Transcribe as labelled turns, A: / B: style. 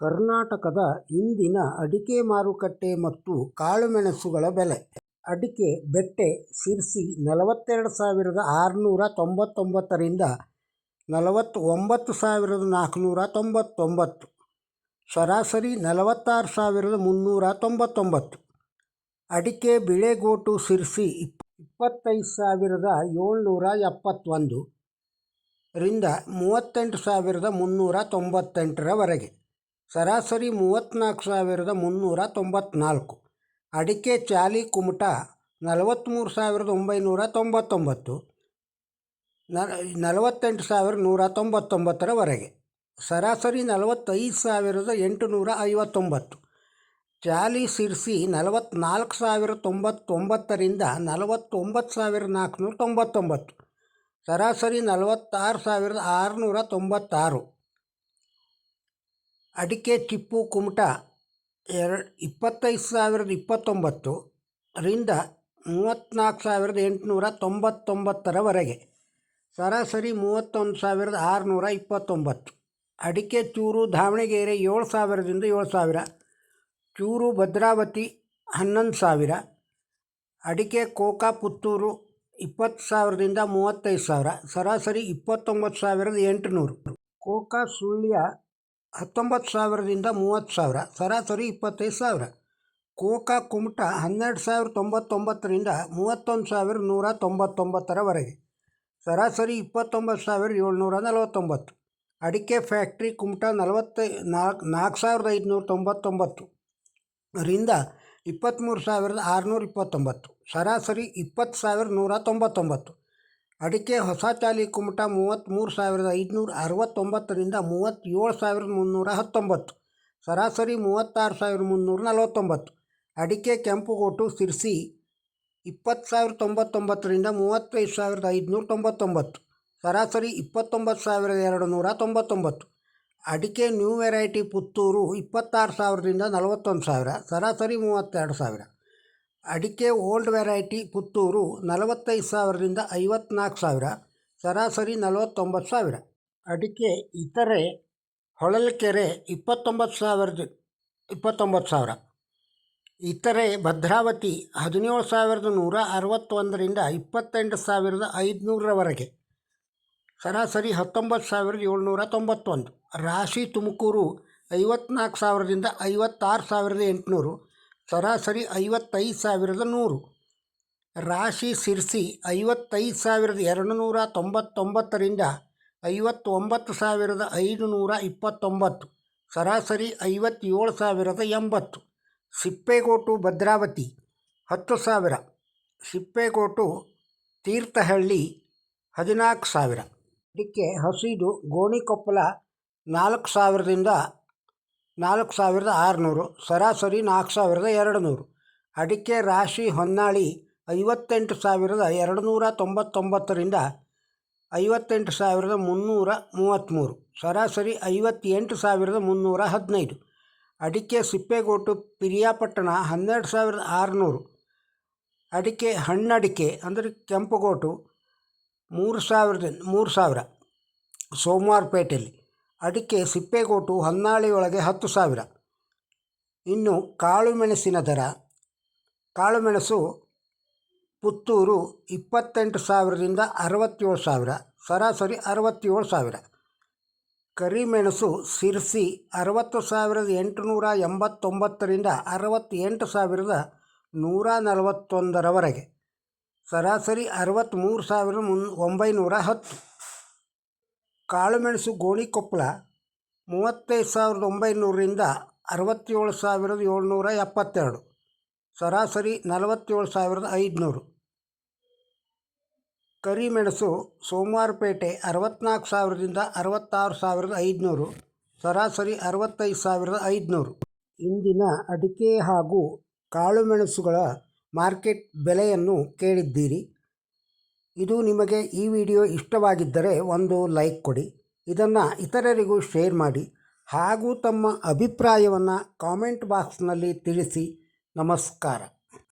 A: ಕರ್ನಾಟಕದ ಇಂದಿನ ಅಡಿಕೆ ಮಾರುಕಟ್ಟೆ ಮತ್ತು ಕಾಳುಮೆಣಸುಗಳ ಬೆಲೆ. ಅಡಿಕೆ ಬೆಟ್ಟೆ ಸಿರ್ಸಿ ನಲವತ್ತೆರಡು ಸಾವಿರದ ಆರುನೂರ ತೊಂಬತ್ತೊಂಬತ್ತರಿಂದ ನಲವತ್ತೊಂಬತ್ತು ಸಾವಿರದ ನಾಲ್ಕುನೂರ ತೊಂಬತ್ತೊಂಬತ್ತು. ಸರಾಸರಿ ನಲವತ್ತಾರು ಸಾವಿರದ ಮುನ್ನೂರ ತೊಂಬತ್ತೊಂಬತ್ತು. ಅಡಿಕೆ ಬಿಳೆಗೋಟು ಸಿರ್ಸಿ ಇಪ್, ಇಪ್ಪತ್ತೈದು ಸಾವಿರದ ಏಳ್ನೂರ ಎಪ್ಪತ್ತೊಂದು ರಿಂದ ಮೂವತ್ತೆಂಟು ಸಾವಿರದ ಮುನ್ನೂರ ತೊಂಬತ್ತೆಂಟರವರೆಗೆ. ಸರಾಸರಿ ಮೂವತ್ತ್ನಾಲ್ಕು ಸಾವಿರದ ಮುನ್ನೂರ ತೊಂಬತ್ತ್ನಾಲ್ಕು ಅಡಿಕೆ ಚಾಲಿ ಕುಮಟ ನಲವತ್ತ್ಮೂರು ಸಾವಿರದ ಒಂಬೈನೂರ ತೊಂಬತ್ತೊಂಬತ್ತು. ನಲವತ್ತೆಂಟು ಸಾವಿರದ ನೂರ ತೊಂಬತ್ತೊಂಬತ್ತರವರೆಗೆ. ಸರಾಸರಿ ನಲವತ್ತೈದು ಸಾವಿರದ ಎಂಟುನೂರ ಐವತ್ತೊಂಬತ್ತು. ಚಾಲಿ ಸಿರ್ಸಿ ನಲವತ್ತ್ನಾಲ್ಕು ಸಾವಿರ ತೊಂಬತ್ತೊಂಬತ್ತರಿಂದ ನಲವತ್ತೊಂಬತ್ತು ಸಾವಿರ ನಾಲ್ಕುನೂರ ತೊಂಬತ್ತೊಂಬತ್ತು. ಸರಾಸರಿ ನಲವತ್ತಾರು ಸಾವಿರದ ಆರುನೂರ ತೊಂಬತ್ತಾರು. ಅಡಿಕೆ ಚಿಪ್ಪು ಕುಮಟ ಎರಡು ಇಪ್ಪತ್ತೈದು ಸಾವಿರದ ಇಪ್ಪತ್ತೊಂಬತ್ತು ರಿಂದ ಮೂವತ್ತ್ನಾಲ್ಕು ಸಾವಿರದ ಎಂಟುನೂರ ತೊಂಬತ್ತೊಂಬತ್ತರವರೆಗೆ, ಸರಾಸರಿ ಮೂವತ್ತೊಂದು ಸಾವಿರದ ಆರುನೂರ ಇಪ್ಪತ್ತೊಂಬತ್ತು. ಅಡಿಕೆ ಚೂರು ದಾವಣಗೆರೆ ಏಳು ಸಾವಿರದಿಂದ ಏಳು ಸಾವಿರ, ಚೂರು ಭದ್ರಾವತಿ ಹನ್ನೊಂದು ಸಾವಿರ, ಅಡಿಕೆ ಕೋಕಾ ಪುತ್ತೂರು ಇಪ್ಪತ್ತು ಸಾವಿರದಿಂದ ಮೂವತ್ತೈದು ಸಾವಿರ, ಸರಾಸರಿ ಇಪ್ಪತ್ತೊಂಬತ್ತು ಸಾವಿರದ ಎಂಟುನೂರು. ಕೋಕಾ ಸುಳ್ಯ ಹತ್ತೊಂಬತ್ತು ಸಾವಿರದಿಂದ ಮೂವತ್ತು ಸಾವಿರ, ಸರಾಸರಿ ಇಪ್ಪತ್ತೈದು ಸಾವಿರ. ಕೋಕಾ ಕುಮಟ ಹನ್ನೆರಡು ಸಾವಿರ ತೊಂಬತ್ತೊಂಬತ್ತರಿಂದ ಮೂವತ್ತೊಂದು ಸಾವಿರ ನೂರ ತೊಂಬತ್ತೊಂಬತ್ತರವರೆಗೆ, ಸರಾಸರಿ ಇಪ್ಪತ್ತೊಂಬತ್ತು ಸಾವಿರದ ಏಳ್ನೂರ ನಲವತ್ತೊಂಬತ್ತು. ಅಡಿಕೆ ಫ್ಯಾಕ್ಟ್ರಿ ಕುಮಟ ನಲವತ್ತೈ ನಾಲ್ಕು ನಾಲ್ಕು ಸಾವಿರದ ಐದುನೂರ ತೊಂಬತ್ತೊಂಬತ್ತು. ರಿಂದ ಇಪ್ಪತ್ತ್ಮೂರು ಸಾವಿರದ ಆರುನೂರ ಇಪ್ಪತ್ತೊಂಬತ್ತು, ಸರಾಸರಿ ಇಪ್ಪತ್ತು ಸಾವಿರದ ನೂರ ತೊಂಬತ್ತೊಂಬತ್ತು. ಅಡಿಕೆ ಹೊಸ ಚಾಲಿ ಕುಮಟ ಮೂವತ್ತ್ಮೂರು ಸಾವಿರದ ಐದುನೂರ ಅರವತ್ತೊಂಬತ್ತರಿಂದ ಮೂವತ್ತೇಳು ಸಾವಿರದ ಮುನ್ನೂರ ಹತ್ತೊಂಬತ್ತು. ಸರಾಸರಿ ಮೂವತ್ತಾರು ಸಾವಿರದ ಮುನ್ನೂರ ನಲವತ್ತೊಂಬತ್ತು. ಅಡಿಕೆ ಕೆಂಪುಗೋಟು ಸಿರ್ಸಿ ಇಪ್ಪತ್ತು ಸಾವಿರದ ತೊಂಬತ್ತೊಂಬತ್ತರಿಂದ ಮೂವತ್ತೈದು ಸಾವಿರದ ಐದುನೂರ ತೊಂಬತ್ತೊಂಬತ್ತು. ಸರಾಸರಿ ಇಪ್ಪತ್ತೊಂಬತ್ತು ಸಾವಿರದ ಎರಡು ನೂರ ತೊಂಬತ್ತೊಂಬತ್ತು. ಅಡಿಕೆ ನ್ಯೂ ವೆರೈಟಿ ಪುತ್ತೂರು ಇಪ್ಪತ್ತಾರು ಸಾವಿರದಿಂದ ನಲವತ್ತೊಂದು ಸಾವಿರ. ಸರಾಸರಿ ಮೂವತ್ತೆರಡು ಸಾವಿರ. ಅಡಿಕೆ ಓಲ್ಡ್ ವೆರೈಟಿ ಪುತ್ತೂರು ನಲವತ್ತೈದು ಸಾವಿರದಿಂದ ಐವತ್ನಾಲ್ಕು ಸಾವಿರ, ಸರಾಸರಿ ನಲವತ್ತೊಂಬತ್ತು ಸಾವಿರ. ಅಡಿಕೆ ಇತರೆ ಹೊಳಲ್ಕೆರೆ ಇಪ್ಪತ್ತೊಂಬತ್ತು ಸಾವಿರದ, ಇಪ್ಪತ್ತೊಂಬತ್ತು ಸಾವಿರ. ಇತರೆ ಭದ್ರಾವತಿ ಹದಿನೇಳು ಸಾವಿರದ ನೂರ ಅರವತ್ತೊಂದರಿಂದ ಇಪ್ಪತ್ತೆಂಟು ಸಾವಿರದ ಐದುನೂರವರೆಗೆ ಸರಾಸರಿ ಹತ್ತೊಂಬತ್ತು ಸಾವಿರದ ಏಳ್ನೂರ ತೊಂಬತ್ತೊಂದು. ರಾಶಿ ತುಮಕೂರು ಐವತ್ನಾಲ್ಕು ಸಾವಿರದಿಂದ ಐವತ್ತಾರು ಸಾವಿರದ ಎಂಟುನೂರು ಸರಾಸರಿ ಐವತ್ತೈದು ಸಾವಿರದ ನೂರು. ರಾಶಿ ಸಿರ್ಸಿ ಐವತ್ತೈದು ಸಾವಿರದ ಎರಡು ನೂರ ತೊಂಬತ್ತೊಂಬತ್ತರಿಂದ ಐವತ್ತೊಂಬತ್ತು ಸಾವಿರದ ಐದು ನೂರ ಇಪ್ಪತ್ತೊಂಬತ್ತು. ಸರಾಸರಿ ಐವತ್ತೇಳು ಸಾವಿರದ ಎಂಬತ್ತು. ಸಿಪ್ಪೇಗೋಟು ಭದ್ರಾವತಿ ಹತ್ತು ಸಾವಿರ. ಸಿಪ್ಪೇಗೋಟು ತೀರ್ಥಹಳ್ಳಿ ಹದಿನಾಲ್ಕು ಸಾವಿರ. ಇದಕ್ಕೆ ಹಸಿದು ಗೋಣಿಕೊಪ್ಪಲ ನಾಲ್ಕು ಸಾವಿರದಿಂದ ನಾಲ್ಕು ಸಾವಿರದ ಆರುನೂರು, ಸರಾಸರಿ ನಾಲ್ಕು ಸಾವಿರದ ಎರಡು ನೂರು ಅಡಿಕೆ ರಾಶಿ ಹೊನ್ನಾಳಿ ಐವತ್ತೆಂಟು ಸಾವಿರದ ಎರಡು ನೂರ ತೊಂಬತ್ತೊಂಬತ್ತರಿಂದ ಐವತ್ತೆಂಟು ಸಾವಿರದ ಮುನ್ನೂರ ಮೂವತ್ತ್ಮೂರು ಸರಾಸರಿ ಐವತ್ತೆಂಟು ಸಾವಿರದ ಮುನ್ನೂರ ಹದಿನೈದು ಅಡಿಕೆ ಸಿಪ್ಪೆಗೋಟು ಪಿರಿಯಾಪಟ್ಟಣ ಹನ್ನೆರಡು ಸಾವಿರದ ಆರುನೂರು. ಅಡಿಕೆ ಹಣ್ಣಡಿಕೆ ಅಂದರೆ ಕೆಂಪುಗೋಟು ಮೂರು ಸಾವಿರದ ಮೂರು ಸಾವಿರ. ಸೋಮವಾರಪೇಟೆಯಲ್ಲಿ ಅಡಿಕೆ ಸಿಪ್ಪೆಗೋಟು ಹೊನ್ನಾಳಿಯೊಳಗೆ ಹತ್ತು ಸಾವಿರ. ಇನ್ನು ಕಾಳುಮೆಣಸಿನ ದರ, ಕಾಳುಮೆಣಸು ಪುತ್ತೂರು ಇಪ್ಪತ್ತೆಂಟು ಸಾವಿರದಿಂದ ಅರವತ್ತೇಳು ಸಾವಿರ, ಸರಾಸರಿ ಅರವತ್ತೇಳು ಸಾವಿರ. ಕರಿಮೆಣಸು ಸಿರ್ಸಿ ಅರವತ್ತು ಸಾವಿರದ ಎಂಟುನೂರ ಎಂಬತ್ತೊಂಬತ್ತರಿಂದ ಅರವತ್ತೆಂಟು ಸಾವಿರದ ನೂರ ನಲವತ್ತೊಂದರವರೆಗೆ, ಸರಾಸರಿ ಅರವತ್ತ್ಮೂರು ಸಾವಿರದ ಮುನ್ ಒಂಬೈನೂರ ಹತ್ತು. ಕಾಳುಮೆಣಸು ಗೋಣಿಕೊಪ್ಪಳ ಮೂವತ್ತೈದು ಸಾವಿರದ ಒಂಬೈನೂರರಿಂದ ಅರವತ್ತೇಳು ಸಾವಿರದ ಏಳ್ನೂರ ಎಪ್ಪತ್ತೆರಡು. ಸರಾಸರಿ ನಲವತ್ತೇಳು ಸಾವಿರದ ಐದುನೂರು. ಕರಿಮೆಣಸು ಸೋಮವಾರಪೇಟೆ ಅರವತ್ತ್ನಾಲ್ಕು ಸಾವಿರದಿಂದ ಅರವತ್ತಾರು ಸಾವಿರದ ಐದುನೂರು, ಸರಾಸರಿ ಅರವತ್ತೈದು ಸಾವಿರದ ಐದುನೂರು. ಇಂದಿನ ಅಡಿಕೆ ಹಾಗೂ ಕಾಳುಮೆಣಸುಗಳ ಮಾರ್ಕೆಟ್ ಬೆಲೆಯನ್ನು ಕೇಳಿದ್ದೀರಿ. ಇದು ನಿಮಗೆ ಈ ವಿಡಿಯೋ ಇಷ್ಟವಾಗಿದ್ದರೆ ಒಂದು ಲೈಕ್ ಕೊಡಿ, ಇದನ್ನು ಇತರರಿಗೂ ಶೇರ್ ಮಾಡಿ ಹಾಗೂ ತಮ್ಮ ಅಭಿಪ್ರಾಯವನ್ನು ಕಾಮೆಂಟ್ ಬಾಕ್ಸ್ನಲ್ಲಿ ತಿಳಿಸಿ. ನಮಸ್ಕಾರ.